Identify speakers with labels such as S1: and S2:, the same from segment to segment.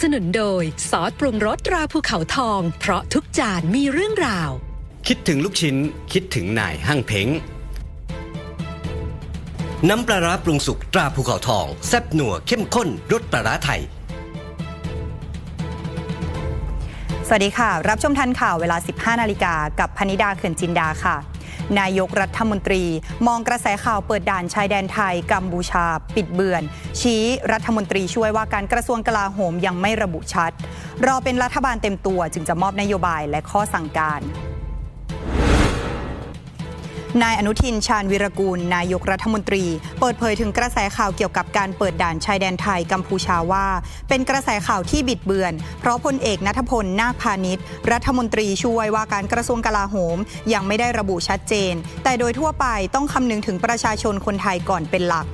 S1: สนุนโดยซอสปรุงรสตราภูเขาทอง เพราะทุกจานมีเรื่องราว
S2: คิดถึงลูกชิ้น คิดถึงนายห้างเพ้งน้ำปลาร้าปรุงสุกตราภูเขาทอง แซ่บหนัวเข้มข้นรสปลาร้าไทย
S3: สวัสดีค่ะ รับชมทันข่าวเวลา 15 นาฬิกากับพนิดาเขื่อนจินดาค่ะ นายกรัฐมนตรี มองกระแสข่าวเปิดด่านชายแดนไทย กัมพูชา ปิดเบือน ชี้รัฐมนตรีช่วยว่าการกระทรวงกลาโหมยังไม่ระบุชัด รอเป็นรัฐบาลเต็มตัวจึงจะมอบนโยบายและข้อสั่งการ นายอนุทินชาญวิรกูล นายกรัฐมนตรี เปิดเผยถึงกระแสข่าวเกี่ยวกับการเปิดด่านชายแดนไทยกัมพูชาว่า เป็นกระแสข่าวที่บิดเบือน เพราะพลเอกนัทพลนาคพาณิชย์ รัฐมนตรีช่วยว่าการกระทรวงกลาโหม ยังไม่ได้ระบุชัดเจน แต่โดยทั่วไปต้องคำนึงถึงประชาชนคนไทยก่อนเป็นหลัก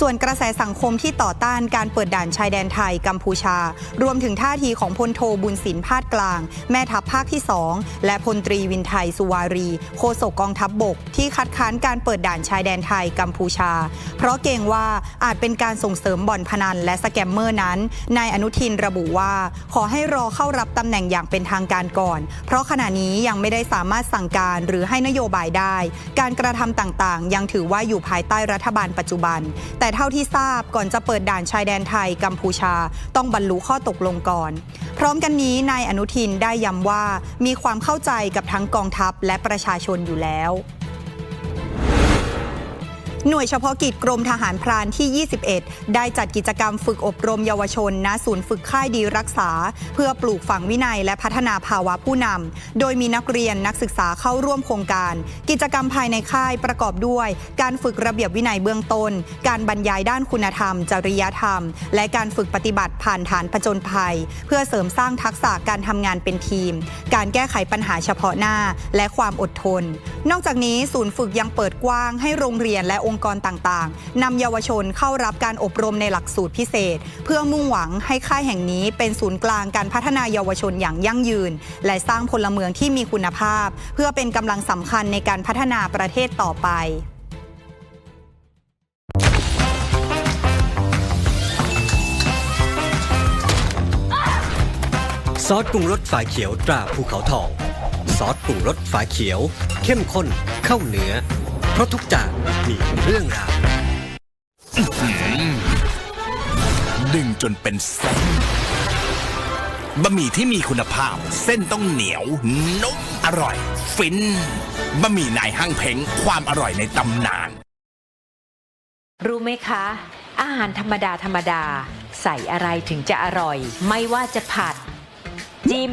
S3: ส่วนกระแสสังคมที่ต่อต้านการเปิดด่านชายแดนไทยกัมพูชา รวมถึงท่าทีของพลโทบุญสินพาดกลาง แม่ทัพภาคที่ 2 และพลตรีวินไทยสุวารี โฆษกกองทัพบบก ที่คัดค้านการเปิดด่านชายแดนไทยกัมพูชา เพราะเกรงว่าอาจเป็นการส่งเสริมบ่อนพนันและสแกมเมอร์นั้นนายอนุทินระบุว่า ขอให้รอเข้ารับตำแหน่งอย่างเป็นทางการก่อน เพราะขณะนี้ยังไม่ได้สามารถสั่งการหรือให้นโยบายได้ การกระทำต่างๆ ยังถือว่าอยู่ภายใต้รัฐบาลปัจจุบันแแต่เท่าที่ทราบก่อนจะเปิดด่านชายแดนไทยกัมพูชา ต้องบรรลุข้อตกลงก่อน พร้อมกันนี้นายอนุทินได้ย้ำว่ามีความเข้าใจกับทั้งกองทัพและประชาชนอยู่แล้ว หน่วยเฉพาะกิจกรมทหารพรานที่ 21 ได้จัดกิจกรรมฝึกอบรมเยาวชนณศูนย์ฝึกค่ายดีรักษา เพื่อปลูกฝังวินัยและพัฒนาภาวะผู้นำ โดยมีนักเรียนนักศึกษาเข้าร่วมโครงการ กิจกรรมภายในค่ายประกอบด้วย การฝึกระเบียบวินัยเบื้องต้น การบรรยายด้านคุณธรรม จริยธรรม และการฝึกปฏิบัติผ่านฐานผจญภัย เพื่อเสริมสร้างทักษะการทำงานเป็นทีม การแก้ไขปัญหาเฉพาะหน้า และความอดทน นอกจากนี้ศูนย์ฝึกยังเปิดกว้างให้โรงเรียนและองค์กรต่างๆนำเยาวชนเข้ารับการอบรมในหลักสูตรพิเศษ เพื่อมุ่งหวังให้ค่ายแห่งนี้เป็นศูนย์กลางการพัฒนาเยาวชนอย่างยั่งยืน และสร้างพลเมืองที่มีคุณภาพ เพื่อเป็นกำลังสำคัญในการพัฒนาประเทศต่อไป
S2: ซอสปรุงรสฝาเขียวตราภูเขาทอง ซอสปรุงรสฝาเขียว เข้มข้นเข้าเนื้อ เพราะทุกจานมีเรื่องราว
S4: ดึงจนเป็นเส้นบะหมี่ที่มีคุณภาพ เส้นต้องเหนียว นุ่ม อร่อย ฟินบะหมี่นายห้างเพ้งความอร่อยในตำนาน
S5: รู้ไหมคะ อาหารธรรมดาธรรมดา ใส่อะไรถึงจะอร่อย ไม่ว่าจะผัด จิ้ม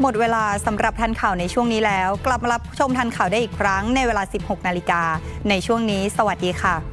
S3: หมดเวลาสำหรับทันข่าวในช่วงนี้แล้ว กลับมารับชมทันข่าวได้อีกครั้งในเวลา 16 นาฬิกา ในช่วงนี้ สวัสดีค่ะ